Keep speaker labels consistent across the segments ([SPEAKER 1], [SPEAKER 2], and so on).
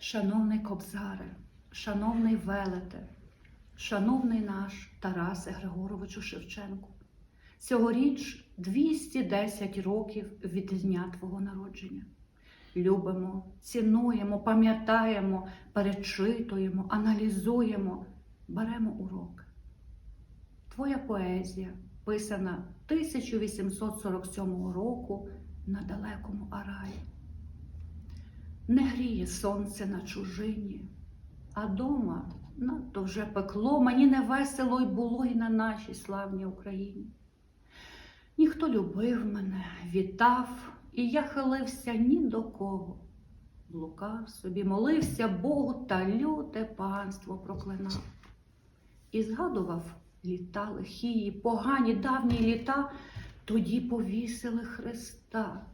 [SPEAKER 1] Шановний Кобзаре, шановний Велете, шановний наш Тарасе Григоровичу Шевченку, цьогоріч 210 років від дня Твого народження. Любимо, цінуємо, пам'ятаємо, перечитуємо, аналізуємо, беремо уроки. Твоя поезія, писана 1847 року на далекому Араї. Не гріє сонце на чужині, а дома надто вже пекло, мені не весело й було й на нашій славній Україні. Ніхто любив мене, вітав, і я хилився ні до кого. Блукав собі, молився Богу та люте панство проклинав. І згадував літа лихії, погані давні літа, тоді повісили Христа.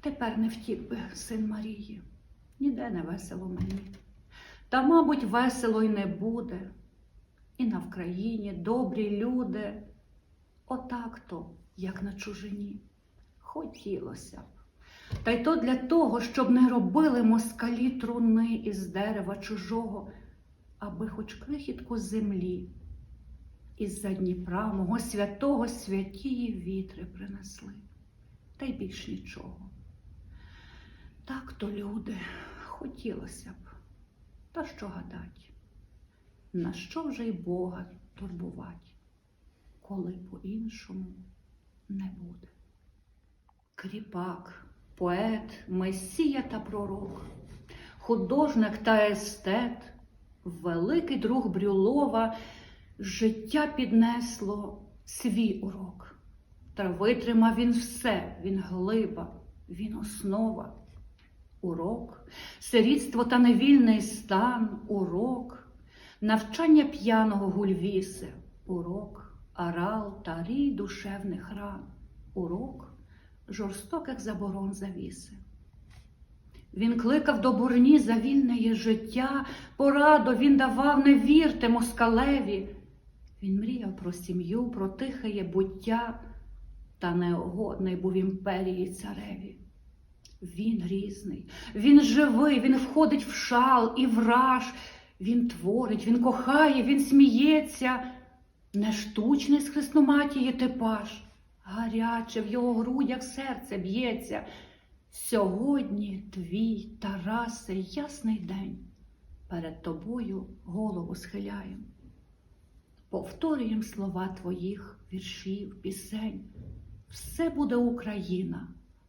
[SPEAKER 1] Тепер не втік би син Марії, ніде не весело мені. Та, мабуть, весело й не буде. І на Вкраїні добрі люди, отак то, як на чужині, хотілося б. Та й то для того, щоб не робили москалі труни із дерева чужого, аби хоч крихітку землі із-за Дніпра мого святого святії вітри принесли, та й більш нічого. Так то, люди, хотілося б, та що гадать, на що вже й Бога турбувать, коли по-іншому не буде. Кріпак, поет, месія та пророк, художник та естет, великий друг Брюлова, життя піднесло свій урок. Та витримав він все, він глиба, він основа. Урок, сирітство та невільний стан, урок, навчання п'яного гульвіси, урок, арал та рій душевних ран, урок жорстоких заборон завіси. Він кликав до бурні за вільне життя, пораду він давав, не вірте москалеві. Він мріяв про сім'ю, про тихе буття, та неугодний був імперії цареві. Він різний, він живий, він входить в шал і враж, він творить, він кохає, він сміється, не штучний з хресноматії типаж, гаряче в його грудях серце б'ється. Сьогодні твій, Тарасе, ясний день, перед тобою голову схиляєм. Повторюєм слова твоїх віршів, пісень. Все буде Україна,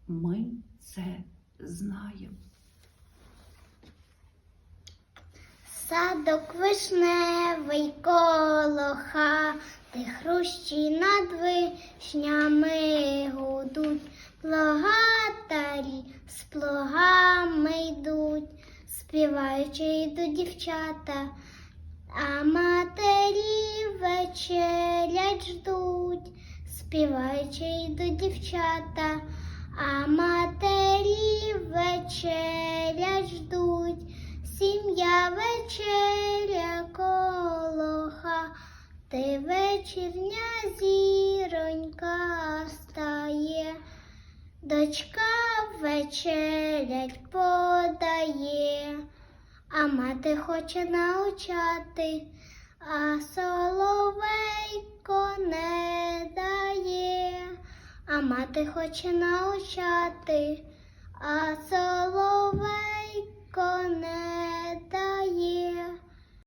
[SPEAKER 1] ми це знаємо.
[SPEAKER 2] Садок вишневий коло хати, хрущі над вишнями гудуть, плугатарі з плугами йдуть, співаючи йдуть дівчата, а матері вечерять ждуть, співаючи йдуть дівчата, а матері вечерять ждуть. Сім'я вечеря коло хати, вечірня зіронька стає, дочка вечерять подає, а мати хоче научати, а соловейко не дає, а мати хоче навчати, а соловейко не дає.